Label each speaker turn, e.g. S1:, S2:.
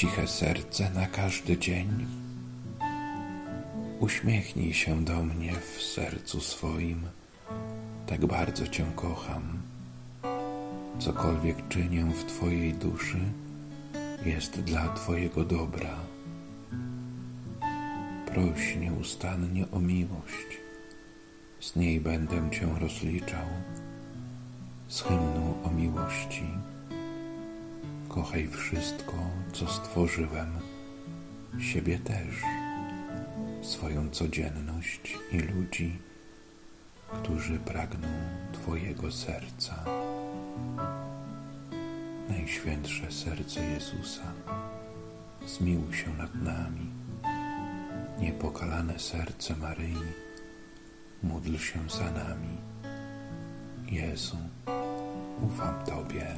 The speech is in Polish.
S1: ciche serce na każdy dzień. Uśmiechnij się do mnie w sercu swoim, tak bardzo Cię kocham. Cokolwiek czynię w Twojej duszy, jest dla Twojego dobra. Proś nieustannie o miłość, z niej będę Cię rozliczał, z hymnu o miłości. Kochaj wszystko, co stworzyłem, siebie też, swoją codzienność i ludzi, którzy pragną Twojego serca. Najświętsze serce Jezusa, zmiłuj się nad nami. Niepokalane serce Maryi, módl się za nami. Jezu, ufam Tobie.